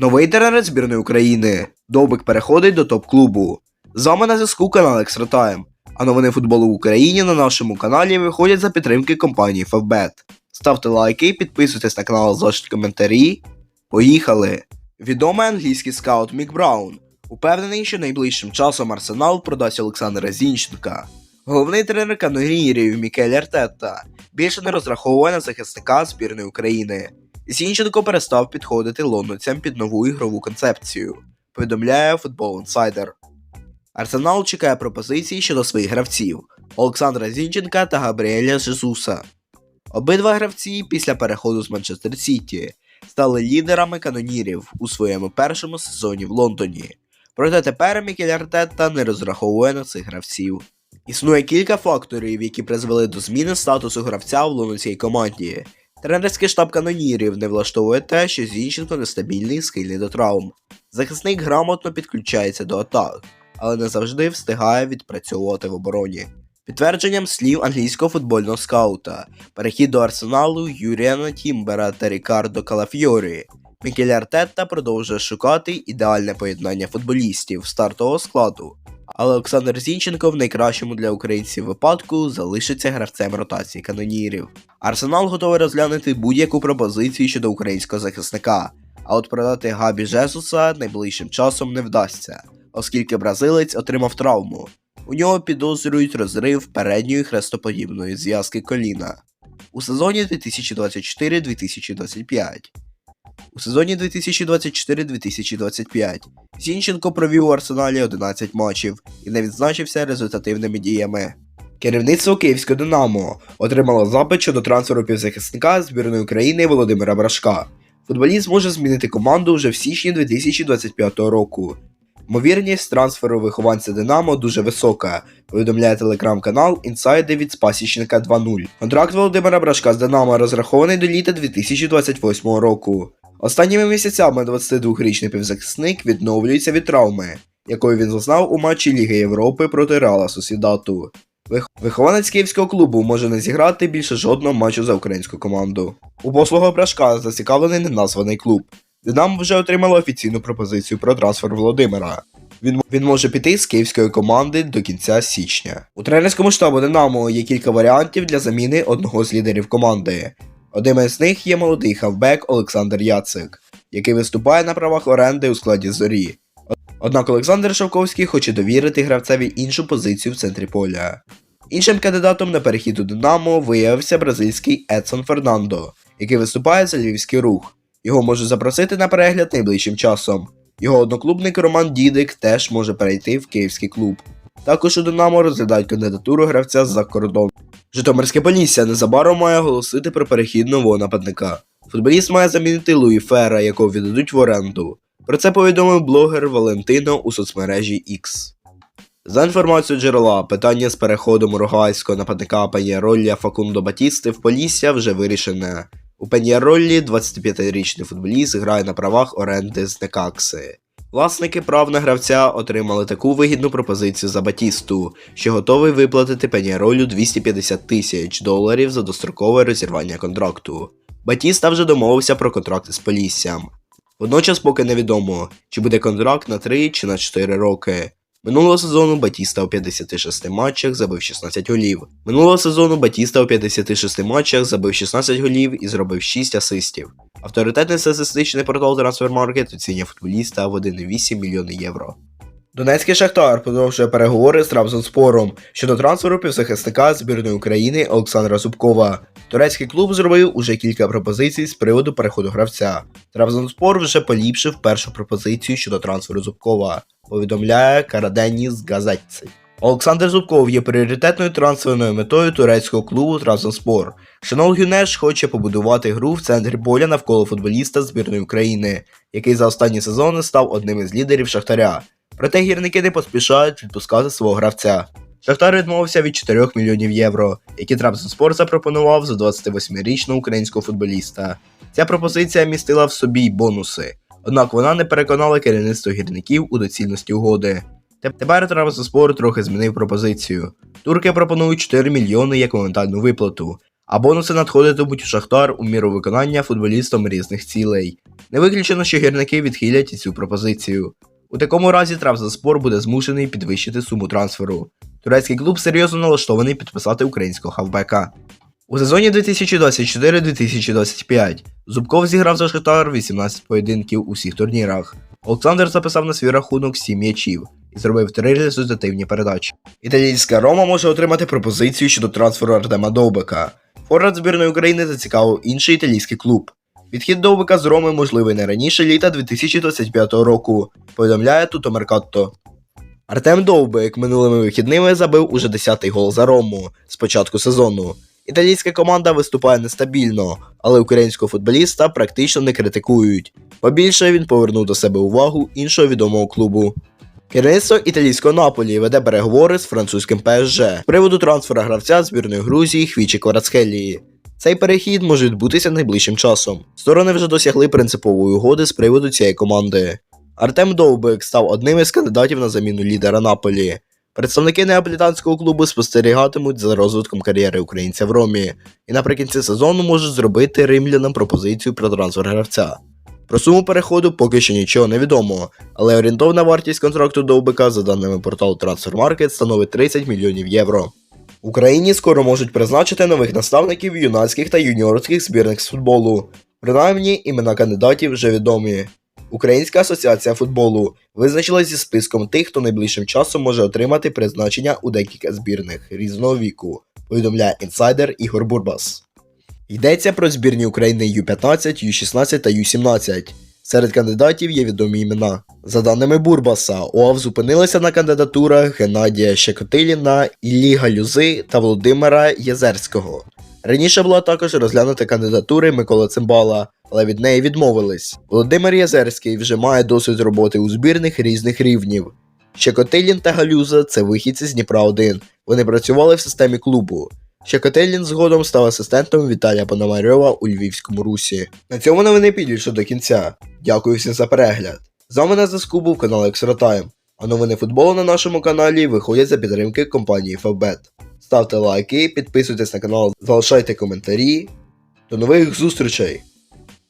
Новий тренер збірної України. Довбик переходить до топ-клубу. З вами на зв'язку канал Time. А новини футболу в Україні на нашому каналі виходять за підтримки компанії Favbet. Ставте лайки, підписуйтесь на канал, залиште коментарі. Поїхали! Відомий англійський скаут Мік Браун упевнений, що найближчим часом Арсенал продасть Олександра Зінченка. Головний тренер канонірів Мікель Артетта більше не розраховує на захисника збірної України. Зінченко перестав підходити лондонцям під нову ігрову концепцію, повідомляє Football Insider. Арсенал чекає пропозицій щодо своїх гравців Олександра Зінченка та Габріеля Жезуса. Обидва гравці після переходу з Манчестер Сіті стали лідерами канонірів у своєму першому сезоні в Лондоні. Проте тепер Мікель Артетта не розраховує на цих гравців. Існує кілька факторів, які призвели до зміни статусу гравця в лондонській команді. Тренерський штаб канонірів не влаштовує те, що Зінченко нестабільний і схильний до травм. Захисник грамотно підключається до атак, але не завжди встигає відпрацьовувати в обороні. Підтвердженням слів англійського футбольного скаута, перехід до арсеналу Юріана Тімбера та Рікардо Калафьорі. Мікель Артетта продовжує шукати ідеальне поєднання футболістів стартового складу, але Олександр Зінченко в найкращому для українців випадку залишиться гравцем ротації канонірів. Арсенал готовий розглянути будь-яку пропозицію щодо українського захисника, а от продати Габі Жесуса найближчим часом не вдасться, оскільки бразилець отримав травму. У нього підозрюють розрив передньої хрестоподібної зв'язки коліна у сезоні 2024-2025. У сезоні 2024-2025 Зінченко провів у арсеналі 11 матчів і не відзначився результативними діями. Керівництво Київського Динамо отримало запит щодо трансферу півзахисника збірної України Володимира Брашка. Футболіст може змінити команду вже в січні 2025 року. Ймовірність трансферу вихованця Динамо дуже висока, повідомляє телеграм-канал Інсайди від Спасічника 2.0. Контракт Володимира Брашка з Динамо розрахований до літа 2028 року. Останніми місяцями 22-річний півзахисник відновлюється від травми, якою він зазнав у матчі Ліги Європи проти Реала Сосідату. Вих- Вихованець київського клубу може не зіграти більше жодного матчу за українську команду. У послугу Брашка зацікавлений неназваний клуб. Динамо вже отримало офіційну пропозицію про трансфер Володимира. Він, він може піти з київської команди до кінця січня. У тренерському штабу Динамо є кілька варіантів для заміни одного з лідерів команди. Одним із них є молодий хавбек Олександр Яцик, який виступає на правах оренди у складі зорі. Однак Олександр Шовковський хоче довірити гравцеві іншу позицію в центрі поля. Іншим кандидатом на перехід у Динамо виявився бразильський Едсон Фернандо, який виступає за львівський рух. Його можуть запросити на перегляд найближчим часом. Його одноклубник Роман Дідик теж може перейти в київський клуб. Також у Динамо розглядають кандидатуру гравця з-за кордону. Житомирське Полісся незабаром має оголосити про перехід нового нападника. Футболіст має замінити Луї Фера, якого віддадуть в оренду. Про це повідомив блогер Валентино у соцмережі X. За інформацією джерела, питання з переходом уругвайського нападника Пеньяролля Факундо Батісти в Полісся вже вирішене. У Пеньяроллі 25-річний футболіст грає на правах оренди з Некакси. Власники прав на гравця отримали таку вигідну пропозицію за Батісту, що готовий виплатити Пеньяролю 250 тисяч доларів за дострокове розірвання контракту. Батіста вже домовився про контракт з Поліссям. Водночас поки невідомо, чи буде контракт на 3 чи на 4 роки. Минулого сезону Батіста у 56 матчах забив 16 голів. Минулого сезону Батіста у 56 матчах забив 16 голів і зробив 6 асистів. Авторитетний статистичний портал Transfermarkt оцінює футболіста в 1,8 мільйони євро. Донецький Шахтар продовжує переговори з Трабзонспором щодо трансферу півзахисника збірної України Олександра Зубкова. Турецький клуб зробив уже кілька пропозицій з приводу переходу гравця. Трабзонспор вже поліпшив першу пропозицію щодо трансферу Зубкова, повідомляє Караденіс Газетці. Олександр Зубков є пріоритетною трансферною метою турецького клубу Трабзонспор. Шанол Гюнеш хоче побудувати гру в центрі поля навколо футболіста збірної України, який за останні сезони став одним із лідерів Шахтаря. Проте гірники не поспішають відпускати свого гравця. Шахтар відмовився від 4 мільйонів євро, які Трабзонспор запропонував за 28-річного українського футболіста. Ця пропозиція містила в собі й бонуси, однак вона не переконала керівництво гірників у доцільності угоди. Теп- Тепер Трабзонспор трохи змінив пропозицію. Турки пропонують 4 мільйони як моментальну виплату, а бонуси надходитимуть у Шахтар у міру виконання футболістам різних цілей. Не виключено, що гірники відхилять і цю пропозицію. У такому разі Трабзонспор буде змушений підвищити суму трансферу. Турецький клуб серйозно налаштований підписати українського хавбека. У сезоні 2024-2025 Зубков зіграв за Шахтар 18 поєдинків у всіх турнірах. Олександр записав на свій рахунок 7 м'ячів і зробив 3 результативні передачі. Італійська Рома може отримати пропозицію щодо трансферу Артема Довбика. Форвард збірної України зацікавив інший італійський клуб. Відхід Довбика з Роми можливий не раніше літа 2025 року, повідомляє Туто Меркатто. Артем Довбик минулими вихідними забив уже 10-й гол за Рому з початку сезону. Італійська команда виступає нестабільно, але українського футболіста практично не критикують. Побільше він повернув до себе увагу іншого відомого клубу. Керівництво італійського Наполі веде переговори з французьким ПСЖ з приводу трансфера гравця збірної Грузії Хвічі Кварацхелії. Цей перехід може відбутися найближчим часом. Сторони вже досягли принципової угоди з приводу цієї команди. Артем Довбик став одним із кандидатів на заміну лідера Наполі. Представники неаполітанського клубу спостерігатимуть за розвитком кар'єри українця в Ромі і наприкінці сезону можуть зробити римлянам пропозицію про трансфер гравця. Про суму переходу поки що нічого не відомо, але орієнтовна вартість контракту Довбика, за даними порталу Transfermarket, становить 30 мільйонів євро. Україні скоро можуть призначити нових наставників юнацьких та юніорських збірних з футболу. Принаймні, імена кандидатів вже відомі. Українська асоціація футболу визначилась зі списком тих, хто найближчим часом може отримати призначення у декілька збірних різного віку, повідомляє інсайдер Ігор Бурбас. Йдеться про збірні України Ю-15, Ю-16 та Ю-17. Серед кандидатів є відомі імена. За даними Бурбаса, ОАВ зупинилася на кандидатурах Геннадія Щекотиліна, Іллі Галюзи та Володимира Єзерського. Раніше була також розглянута кандидатури Миколи Цимбала, але від неї відмовились. Володимир Єзерський вже має досвід роботи у збірних різних рівнів. Щекотилін та Галюза це вихідці з Дніпра 1. Вони працювали в системі клубу. Щекотилін згодом став асистентом Віталія Пономарьова у Львівському русі. На цьому новини підійшли до кінця. Дякую всім за перегляд. З вами на зв'язку був канал Time, а новини футболу на нашому каналі виходять за підтримки компанії Фабет. Ставте лайки, підписуйтесь на канал, залишайте коментарі. До нових зустрічей!